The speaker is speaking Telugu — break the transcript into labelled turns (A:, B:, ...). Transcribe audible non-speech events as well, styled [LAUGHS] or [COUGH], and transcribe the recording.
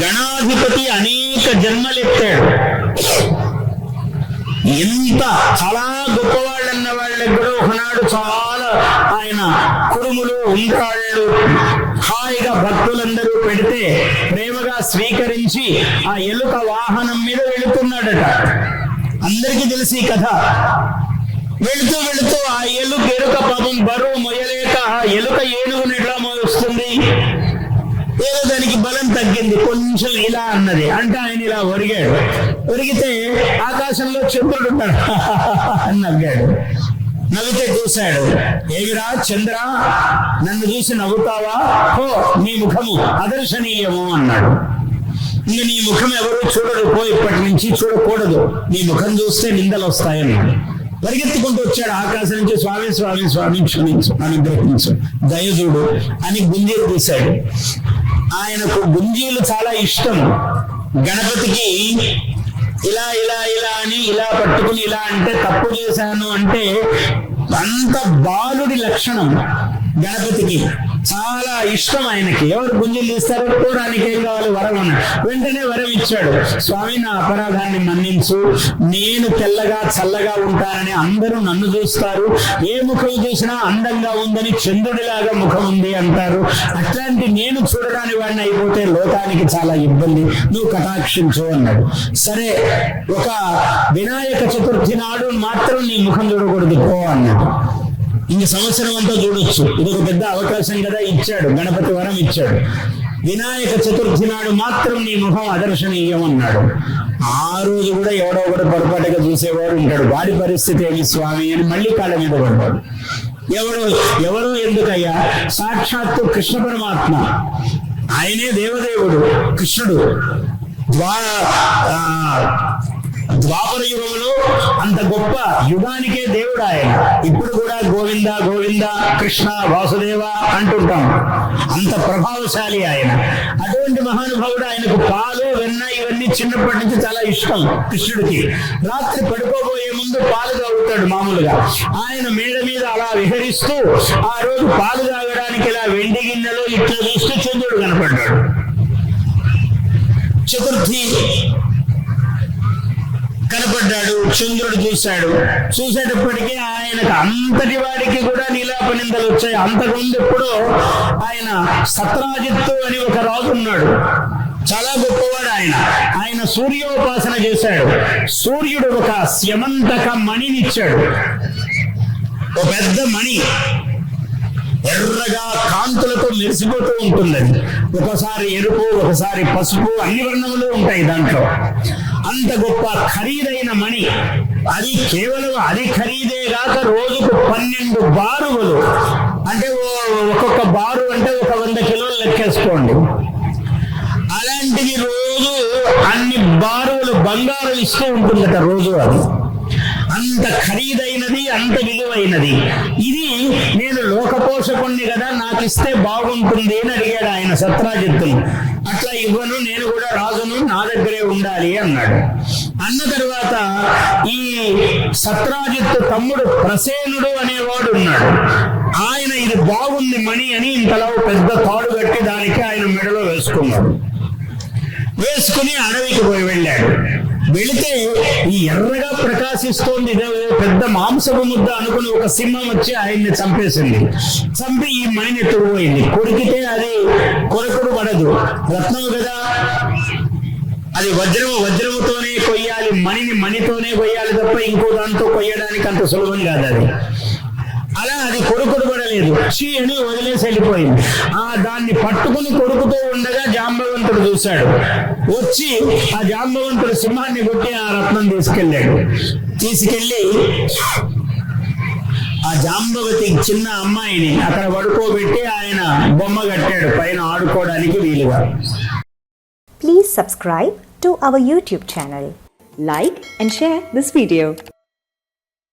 A: గణాధిపతి అనేక జన్మలెత్తాడు ఎంత చాలా గొప్పవాళ్ళు అన్న వాళ్ళకి కూడా ఒకనాడు చాలా ఆయన కురుములు ఉంటాళ్ళు హాయిగా భక్తులందరూ పెడితే ప్రేమగా స్వీకరించి ఆ ఎలుక వాహనం మీద వెళుతున్నాడట. అందరికీ తెలిసి కథ. వెళుతూ వెళుతూ ఆ ఎలుక ఎరుక పాపం బరువు మొయ్యలేక ఆ ఎలుక ఏనుగుని తగ్గింది కొంచెం ఇలా అన్నది. అంటే ఆయన ఇలా ఒరిగాడు. ఒరిగితే ఆకాశంలో చంద్రుడు ఉన్నాడు. [LAUGHS] అని నవ్వాడు. నవ్వితే చూశాడు. ఏమిరా చంద్ర? నన్ను చూసి నవ్వుతావా? ఓ నీ ముఖము అదర్శనీయము అన్నాడు. ఇంక నీ ముఖం ఎవరు చూడరు. పో ఇప్పటి నుంచి చూడకూడదు. నీ ముఖం చూస్తే నిందలు వస్తాయన్నాడు పరిగెత్తుకుంటూ వచ్చాడు ఆకాశం నుంచి స్వామి స్వామి స్వామి క్షమించు అనుగ్రహించు. దయజుడు అని గుంజీలు తీశాడు. ఆయనకు గుంజీలు చాలా ఇష్టం. గణపతికి ఇలా ఇలా ఇలా అని ఇలా పట్టుకుని ఇలా అంటే తప్పు చేశాను అంటే అంత బాలుడి లక్షణం గణపతికి. చాలా ఇష్టం ఆయనకి. ఎవరు గుంజలు చేస్తారో కోరానికి ఏం కావాలి? వరం అన్నాడు. వెంటనే వరం ఇచ్చాడు. స్వామి నా అపరాధాన్ని మన్నించు. నేను తెల్లగా చల్లగా ఉంటానని అందరూ నన్ను చూస్తారు. ఏ ముఖం చూసినా అందంగా ఉందని చంద్రుడిలాగా ముఖం ఉంది అంటారు. అట్లాంటి నేను చూడరాని వాడిని అయిపోతే లోకానికి చాలా ఇబ్బంది. నువ్వు కటాక్షించు అన్నాడు. సరే ఒక వినాయక చతుర్థి నాడు మాత్రం నీ ముఖం చూడకూడదు. పో అన్నాడు. ఇంక సంవత్సరం అంతా చూడొచ్చు. ఇది ఒక పెద్ద అవకాశం కదా ఇచ్చాడు. గణపతి వరం ఇచ్చాడు. వినాయక చతుర్థి నాడు మాత్రం నీ ముఖం అదర్శనీయమన్నాడు ఆ రోజు కూడా ఎవడో ఒకటి పొరపాటుగా చూసేవాడు ఉంటాడు. వాడి పరిస్థితి ఏమి స్వామి అని మళ్ళీ కాళ్ళ మీద పడ్డాడు. ఎవరు? ఎవరు? ఎందుకయ్యా? సాక్షాత్తు కృష్ణ పరమాత్మ. ఆయనే దేవదేవుడు కృష్ణుడు. ద్వా ఆ, ద్వాపర యుగంలో అంత గొప్ప యుగానికే దేవుడు ఆయన ఇప్పుడు కూడా గోవింద గోవింద కృష్ణ వాసుదేవ అంటుంటాం. అంత ప్రభావశాలి ఆయన. అటువంటి మహానుభావుడు ఆయనకు పాలు వెన్న ఇవన్నీ చిన్నప్పటి నుంచి చాలా ఇష్టం కృష్ణుడికి. రాత్రి పడుకోబోయే ముందు పాలు తాగుతాడు మామూలుగా. ఆయన మేడ మీద అలా విహరిస్తూ ఆ రోజు పాలు తాగడానికి ఇలా వెండి గిన్నెలో ఇట్లా చూస్తూ చంద్రుడు కనపడ్డాడు. చతుర్థి కనపడ్డాడు చంద్రుడు చూశాడు. చూసేటప్పటికీ ఆయనకు అంతటి వాడికి కూడా నీలాపనిందలు వచ్చాయి. అంతకుముందు ఎప్పుడో ఆయన సత్రాజిత్తు అని ఒక రాజు ఉన్నాడు. చాలా గొప్పవాడు ఆయన. ఆయన సూర్యోపాసన చేశాడు. సూర్యుడు ఒక స్యమంతక మణినిచ్చాడు ఒక పెద్ద మణి ఎర్రగా కాంతులతో మెరిసిపోతూ ఉంటుంది ఒకసారి ఎరుపు ఒకసారి పసుపు అన్ని వర్ణములు ఉంటాయి దాంట్లో. అంత గొప్ప ఖరీదైన మణి. అది కేవలం అది ఖరీదే కాక రోజుకు పన్నెండు బారువులు. అంటే ఓ- ఒక్కొక్క బారు అంటే ఒక వంద కిలోలు లెక్కేసుకోండి. అలాంటిది రోజు అన్ని బారువులు బంగారం ఇస్తూ ఉంటుందట రోజు అది. అంత ఖరీదైనది అంత విలువైనది. ఇది నేను లోకపోషకుణ్ణి కదా నాకు ఇస్తే బాగుంటుంది అని అడిగాడు ఆయన సత్రాజిత్తుని అట్లా ఇవ్వను నేను కూడా రాజును నా దగ్గరే ఉండాలి అన్నాడు. అన్న తర్వాత ఈ సత్రాజిత్తు తమ్ముడు ప్రసేనుడు అనేవాడు ఉన్నాడు. ఆయన ఇది బాగుంది మణి అని ఇంతలో పెద్ద తాడు కట్టి దానికి ఆయన మెడలో వేసుకున్నాడు. వేసుకుని అడవికి పోయి వెళ్ళాడు. వెళితే ఈ ఎర్రగా ప్రకాశిస్తోంది పెద్ద మాంసపు ముద్ద అనుకుని ఒక సింహం వచ్చి ఆయన్ని చంపేసింది. చంపి ఈ మణిని ఎత్తుకుపోయింది. కొరికితే అది కొరకుడు పడదు. రత్నం కదా. అది వజ్రము వజ్రముతోనే కొయ్యాలి. మణిని మణితోనే కొయ్యాలి తప్ప ఇంకో దాంతో కొయ్యడానికి అంత సులభం కాదు అది. అలా అది కొడుకుడు వదలలేదు చీ అని వదిలేసి వెళ్ళిపోయింది. ఆ దాన్ని పట్టుకుని కొడుకుతూ ఉండగా జాంబవంతుడు చూశాడు. వచ్చి ఆ జాంబవంతుడు సింహాన్ని కొట్టి ఆ రత్నం తీసుకెళ్ళాడు. తీసుకెళ్ళి ఆ జాంబవతి చిన్న అమ్మాయిని అక్కడ పడుకోబెట్టి ఆయన బొమ్మ కట్టాడు. పైన ఆడుకోవడానికి వీలుగా.
B: Please subscribe to our YouTube channel
C: like and share this video